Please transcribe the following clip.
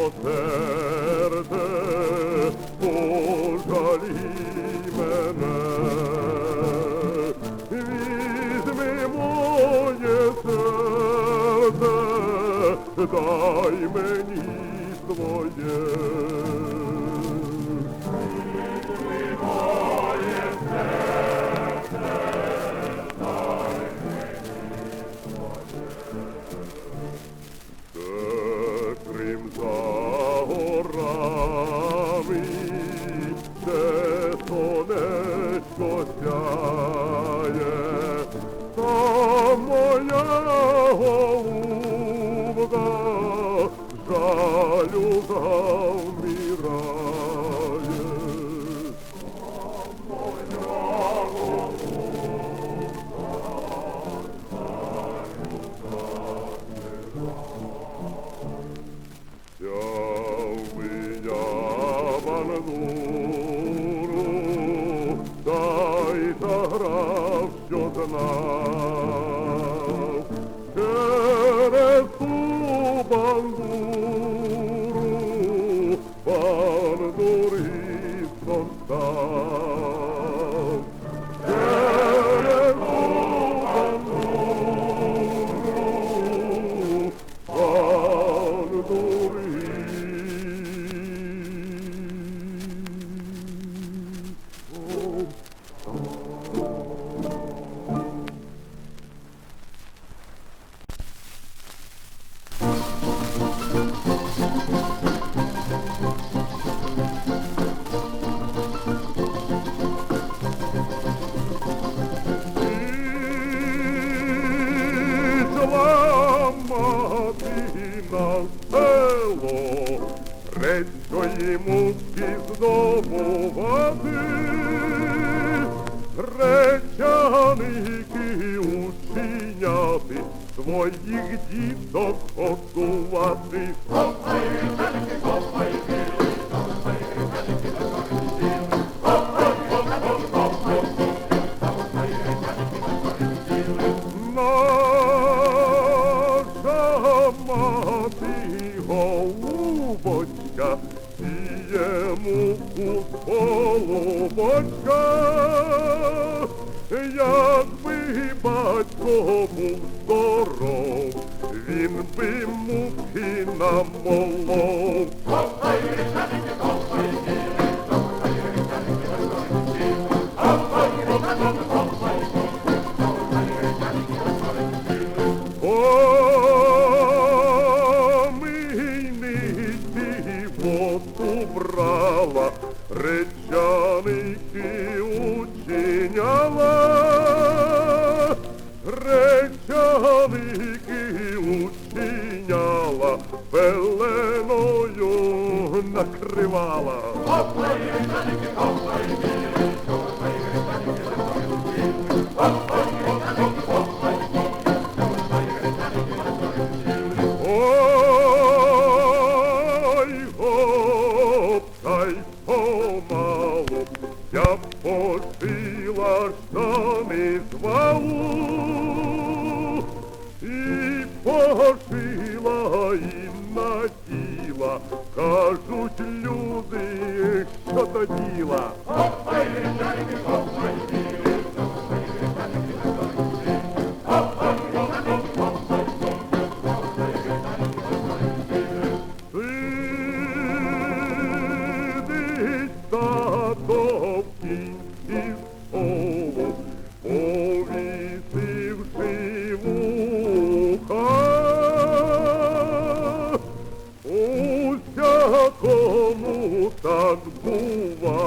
poterte volta limene vis me moje srce daj meni tvoje vis me moje Oh Love. Речої муки здобувати, речаники учиняти, своїх діток готувати. Наша голубочка, якби батько був здоров, він би муки намолов. Речаники учиняла, пеленою накривала. діла, кажуть люди, що до діла. Сидить та довкінь. do